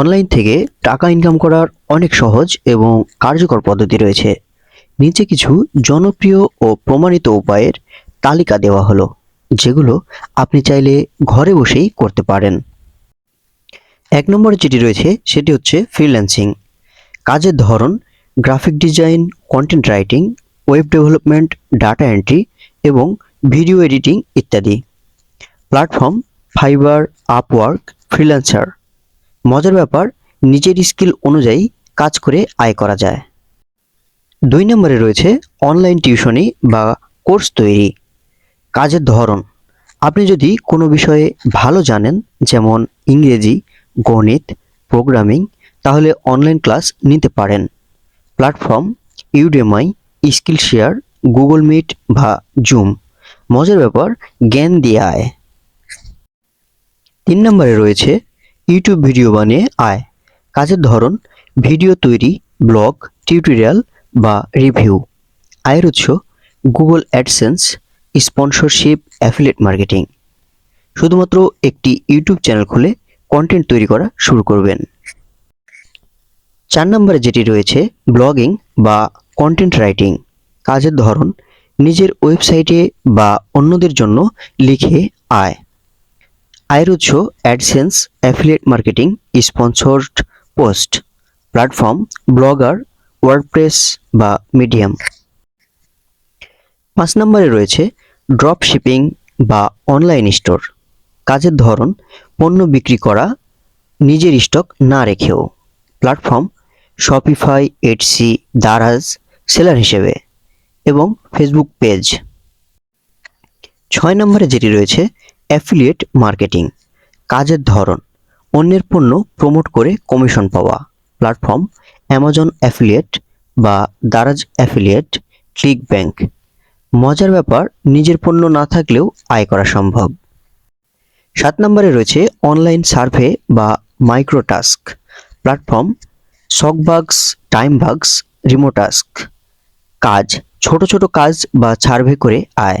Online থেকে টাকা income করার অনেক সহজ এবং কার্যকর পদ্ধতি রয়েছে। নিচে কিছু জনপ্রিয় ও প্রমাণিত উপায়ের তালিকা দেওয়া হলো, যেগুলো আপনি চাইলে ঘরে বসেই করতে পারেন। এক নম্বরে যেটি রয়েছে, সেটি হচ্ছে ফ্রিল্যান্সিং কাজের ধরন graphic design content writing web development data entry এবং ভিডিও এডিটিং ইত্যাদি। প্ল্যাটফর্ম ফাইবার আপওয়ার্ক ফ্রিল্যান্সার মজার ব্যাপার, নিজের স্কিল অনুযায়ী কাজ করে আয় করা যায়। দুই নম্বরে রয়েছে অনলাইন টিউশনি বা কোর্স তৈরি। কাজের ধরন, আপনি যদি কোনো বিষয়ে ভালো জানেন, যেমন ইংরেজি, গণিত, প্রোগ্রামিং, তাহলে অনলাইন ক্লাস নিতে পারেন। Platform Udemy Skillshare, Google Meet বা জুম। মজার ব্যাপার, জ্ঞান দিয়ে আয়। তিন নম্বরে রয়েছে ইউটিউব ভিডিও বানিয়ে আয়। কাজের ধরন ভিডিও তৈরি ব্লগ টিউটোরিয়াল বা রিভিউ আয়ের উৎস Google AdSense sponsorship affiliate marketing শুধুমাত্র একটি ইউটিউব চ্যানেল খুলে কন্টেন্ট তৈরি করা শুরু করবেন। চার নম্বরে যেটি রয়েছে ব্লগিং বা কন্টেন্ট রাইটিং কাজের ধরন, নিজের ওয়েবসাইটে বা অন্যদের জন্য লিখে আয়। আয়ের উৎস AdSense affiliate marketing sponsored post platform blogger WordPress বা মিডিয়াম পাঁচ নম্বরে রয়েছে ড্রপ শিপিং বা অনলাইন স্টোর কাজের ধরন, পণ্য বিক্রি করা, নিজের স্টক না রেখেও। Platform Shopify Etsy Daraz seller হিসেবে। এবং ফেসবুক পেজ ছয় নম্বরে যেটি রয়েছে অ্যাফিলিয়েট মার্কেটিং কাজের ধরন, অন্যের পণ্য প্রমোট করে কমিশন পাওয়া প্ল্যাটফর্ম অ্যামাজন অ্যাফিলিয়েট বা দারাজ অ্যাফিলিয়েট ক্লিক ব্যাংক মজার ব্যাপার, নিজের পণ্য না থাকলেও আয় করা সম্ভব। সাত নম্বরে রয়েছে অনলাইন সার্ভে বা মাইক্রোটাস্ক প্ল্যাটফর্ম সকবাগস টাইম বাগস রিমোটাস্ক কাজ, ছোট ছোট কাজ বা সার্ভে করে আয়।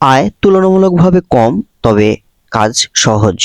আয় তুলনামূলকভাবে কম তবে কাজ সহজ।